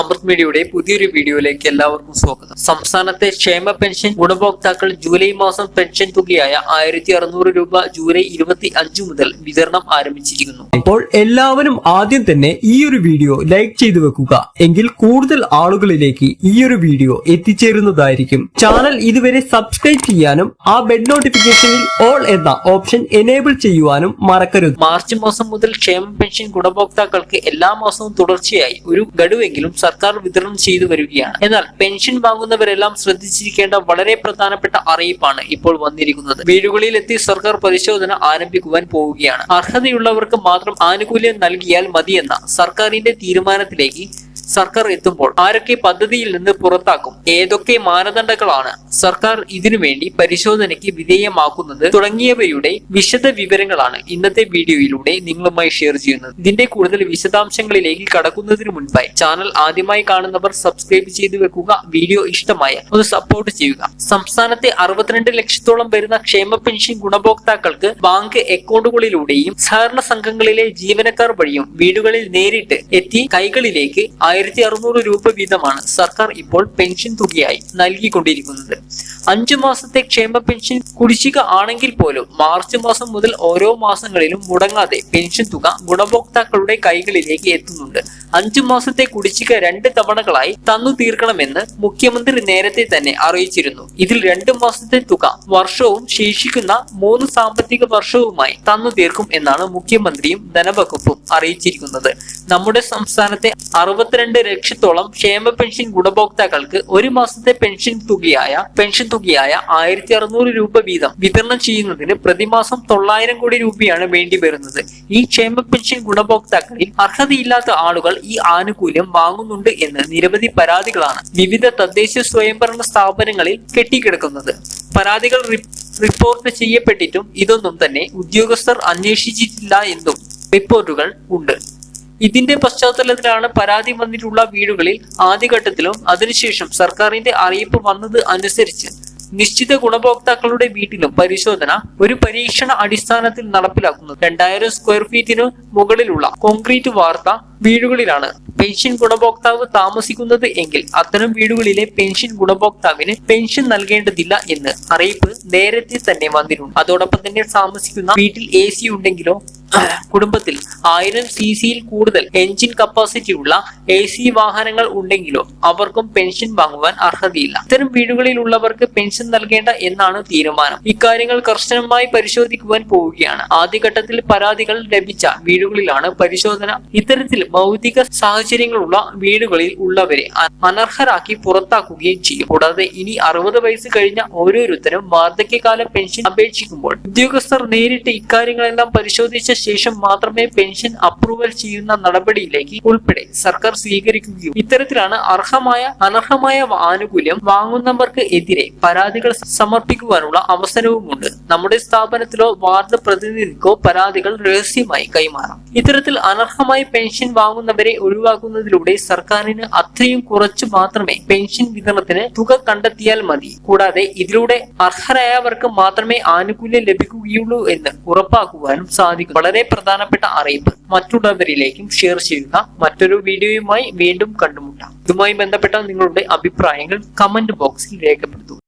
അമൃത് മീഡിയയുടെ പുതിയൊരു വീഡിയോയിലേക്ക് എല്ലാവർക്കും സ്വാഗതം. സംസ്ഥാനത്തെ ക്ഷേമ പെൻഷൻ ഗുണഭോക്താക്കൾ ജൂലൈ മാസം പെൻഷൻ തുകയായ ആയിരത്തി അറുന്നൂറ് രൂപ ജൂലൈ ഇരുപത്തി അഞ്ചു മുതൽ വിതരണം ആരംഭിച്ചിരിക്കുന്നു. അപ്പോൾ എല്ലാവരും ആദ്യം തന്നെ ഈ ഒരു വീഡിയോ ലൈക്ക് ചെയ്തു വെക്കുക. എങ്കിൽ കൂടുതൽ ആളുകളിലേക്ക് ഈ ഒരു വീഡിയോ എത്തിച്ചേരുന്നതായിരിക്കും. ചാനൽ ഇതുവരെ സബ്സ്ക്രൈബ് ചെയ്യാനും ആ ബെഡ് നോട്ടിഫിക്കേഷനിൽ ഓൾ എന്ന ഓപ്ഷൻ എനേബിൾ ചെയ്യുവാനും മറക്കരുത്. മാർച്ച് മാസം മുതൽ ക്ഷേമ പെൻഷൻ ഗുണഭോക്താക്കൾക്ക് എല്ലാ മാസവും തുടർച്ചയായി ഒരു ഗഡുവെങ്കിലും സർക്കാർ വിതരണം ചെയ്തു വരികയാണ്. എന്നാൽ പെൻഷൻ വാങ്ങുന്നവരെല്ലാം ശ്രദ്ധിച്ചിരിക്കേണ്ട വളരെ പ്രധാനപ്പെട്ട അറിയിപ്പാണ് ഇപ്പോൾ വന്നിരിക്കുന്നത്. വീടുകളിൽ എത്തി സർക്കാർ പരിശോധന ആരംഭിക്കുവാൻ പോവുകയാണ്. അർഹതയുള്ളവർക്ക് മാത്രം ആനുകൂല്യം നൽകിയാൽ മതിയെന്ന സർക്കാരിന്റെ തീരുമാനത്തിലേക്ക് സർക്കാർ എത്തുമ്പോൾ ആരൊക്കെ പദ്ധതിയിൽ നിന്ന് പുറത്താക്കും ഏതൊക്കെ മാനദണ്ഡങ്ങളാണ് സർക്കാർ ഇതിനുവേണ്ടി പരിശോധനയ്ക്ക് വിധേയമാക്കുന്നത് തുടങ്ങിയവയുടെ വിശദ വിവരങ്ങളാണ് ഇന്നത്തെ വീഡിയോയിലൂടെ നിങ്ങളുമായി ഷെയർ ചെയ്യുന്നത്. ഇതിന്റെ കൂടുതൽ വിശദാംശങ്ങളിലേക്ക് കടക്കുന്നതിന് മുൻപായി ചാനൽ ആദ്യമായി കാണുന്നവർ സബ്സ്ക്രൈബ് ചെയ്തു വെക്കുക വീഡിയോ ഇഷ്ടമായ ഒന്ന് സപ്പോർട്ട് ചെയ്യുക. സംസ്ഥാനത്തെ അറുപത്തിരണ്ട് ലക്ഷത്തോളം വരുന്ന ക്ഷേമ പെൻഷൻ ഗുണഭോക്താക്കൾക്ക് ബാങ്ക് അക്കൗണ്ടുകളിലൂടെയും സഹകരണ സംഘങ്ങളിലെ ജീവനക്കാർ വഴിയും വീടുകളിൽ നേരിട്ട് എത്തി കൈകളിലേക്ക് ആയിരത്തി അറുന്നൂറ് രൂപ വീതമാണ് സർക്കാർ ഇപ്പോൾ പെൻഷൻ തുകയായി നൽകിക്കൊണ്ടിരിക്കുന്നത്. അഞ്ചു മാസത്തെ ക്ഷേമ പെൻഷൻ കുടിശ്ശിക ആണെങ്കിൽ പോലും മാർച്ച് മാസം മുതൽ ഓരോ മാസങ്ങളിലും മുടങ്ങാതെ പെൻഷൻ തുക ഗുണഭോക്താക്കളുടെ കൈകളിലേക്ക് എത്തുന്നുണ്ട്. അഞ്ചു മാസത്തെ കുടിശ്ശിക രണ്ട് തവണകളായി തന്നു തീർക്കണമെന്ന് മുഖ്യമന്ത്രി നേരത്തെ തന്നെ അറിയിച്ചിരുന്നു. ഇതിൽ രണ്ട് മാസത്തെ തുക വർഷവും ശേഷിക്കുന്ന മൂന്ന് സാമ്പത്തിക വർഷവുമായി തന്നു തീർക്കും എന്നാണ് മുഖ്യമന്ത്രിയും ധനവകുപ്പും അറിയിച്ചിരിക്കുന്നത്. നമ്മുടെ സംസ്ഥാനത്തെ അറുപത്തിരണ്ട് ലക്ഷത്തോളം ക്ഷേമ പെൻഷൻ ഗുണഭോക്താക്കൾക്ക് ഒരു മാസത്തെ പെൻഷൻ തുകയായ പെൻഷൻ തുകയായ ആയിരത്തി അറുന്നൂറ് രൂപ വീതം വിതരണം ചെയ്യുന്നതിന് പ്രതിമാസം തൊള്ളായിരം കോടി രൂപയാണ് വേണ്ടി വരുന്നത്. ഈ ക്ഷേമ പെൻഷൻ ഗുണഭോക്താക്കളിൽ അർഹതയില്ലാത്ത ആളുകൾ ഈ ആനുകൂല്യം വാങ്ങുന്നുണ്ട് എന്ന് നിരവധി പരാതികളാണ് വിവിധ തദ്ദേശ സ്വയംഭരണ സ്ഥാപനങ്ങളിൽ കെട്ടിക്കിടക്കുന്നത്. പരാതികൾ റിപ്പോർട്ട് ചെയ്യപ്പെട്ടിട്ടും ഇതൊന്നും തന്നെ ഉദ്യോഗസ്ഥർ അന്വേഷിച്ചിട്ടില്ല എന്നും റിപ്പോർട്ടുകൾ ഉണ്ട്. ഇതിന്റെ പശ്ചാത്തലത്തിലാണ് പരാതി വന്നിട്ടുള്ള വീടുകളിൽ ആദ്യഘട്ടത്തിലും അതിനുശേഷം സർക്കാരിന്റെ അറിയിപ്പ് വന്നത് അനുസരിച്ച് നിശ്ചിത ഗുണഭോക്താക്കളുടെ വീട്ടിലും പരിശോധന ഒരു പരീക്ഷണ അടിസ്ഥാനത്തിൽ നടപ്പിലാക്കുന്നത്. രണ്ടായിരം സ്ക്വയർ ഫീറ്റിനു മുകളിലുള്ള കോൺക്രീറ്റ് വാർത്ത വീടുകളിലാണ്. പെൻഷൻ ഗുണഭോക്താവ് താമസിക്കുന്നത് എങ്കിൽ അത്തരം വീടുകളിലെ പെൻഷൻ ഗുണഭോക്താവിന് പെൻഷൻ നൽകേണ്ടതില്ല എന്ന് അറിയിപ്പ് നേരത്തെ തന്നെ വന്നിരുന്നു. അതോടൊപ്പം തന്നെ താമസിക്കുന്ന വീട്ടിൽ എ ഉണ്ടെങ്കിലോ കുടുംബത്തിൽ ആയിരം സി സിയിൽ കൂടുതൽ എഞ്ചിൻ കപ്പാസിറ്റി ഉള്ള എ സി വാഹനങ്ങൾ ഉണ്ടെങ്കിലോ അവർക്കും പെൻഷൻ വാങ്ങുവാൻ അർഹതയില്ല. ഇത്തരം വീടുകളിലുള്ളവർക്ക് പെൻഷൻ നൽകേണ്ട എന്നാണ് തീരുമാനം. ഇക്കാര്യങ്ങൾ കർശനമായി പരിശോധിക്കുവാൻ പോവുകയാണ്. ആദ്യഘട്ടത്തിൽ പരാതികൾ ലഭിച്ച വീടുകളിലാണ് പരിശോധന. ഇത്തരത്തിൽ ഭൗതിക സാഹചര്യങ്ങളുള്ള വീടുകളിൽ ഉള്ളവരെ അനർഹരാക്കി പുറത്താക്കുകയും ചെയ്യും. കൂടാതെ ഇനി അറുപത് വയസ്സ് കഴിഞ്ഞ ഓരോരുത്തരും വാർദ്ധക്യകാല പെൻഷൻ അപേക്ഷിക്കുമ്പോൾ ഉദ്യോഗസ്ഥർ നേരിട്ട് ഇക്കാര്യങ്ങളെല്ലാം പരിശോധിച്ച ശേഷം മാത്രമേ പെൻഷൻ അപ്രൂവൽ ചെയ്യുന്ന നടപടിയിലേക്ക് ഉൾപ്പെടെ സർക്കാർ സ്വീകരിക്കുകയും ഇത്തരത്തിലാണ് അർഹമായ അനർഹമായ ആനുകൂല്യം വാങ്ങുന്നവർക്ക് എതിരെ പരാതികൾ സമർപ്പിക്കുവാനുള്ള അവസരവുമുണ്ട്. നമ്മുടെ സ്ഥാപനത്തിലോ വാർഡ് പ്രതിനിധിക്കോ പരാതികൾ രഹസ്യമായി കൈമാറാം. ഇത്തരത്തിൽ അനർഹമായി പെൻഷൻ വാങ്ങുന്നവരെ ഒഴിവാക്കുന്നതിലൂടെ സർക്കാരിന് അത്രയും കുറച്ചു മാത്രമേ പെൻഷൻ വിതരണത്തിന് തുക കണ്ടെത്തിയാൽ മതി. കൂടാതെ ഇതിലൂടെ അർഹരായവർക്ക് മാത്രമേ ആനുകൂല്യം ലഭിക്കുകയുള്ളൂ എന്ന് ഉറപ്പാക്കുവാനും സാധിക്കും. വളരെ പ്രധാനപ്പെട്ട അറിയിപ്പ്. മറ്റുള്ളവരിലേക്കും ഷെയർ ചെയ്യുക. മറ്റൊരു വീഡിയോയുമായി വീണ്ടും കണ്ടുമുട്ടാം. ഇതുമായി ബന്ധപ്പെട്ട നിങ്ങളുടെ അഭിപ്രായങ്ങൾ കമന്റ് ബോക്സിൽ രേഖപ്പെടുത്തുക.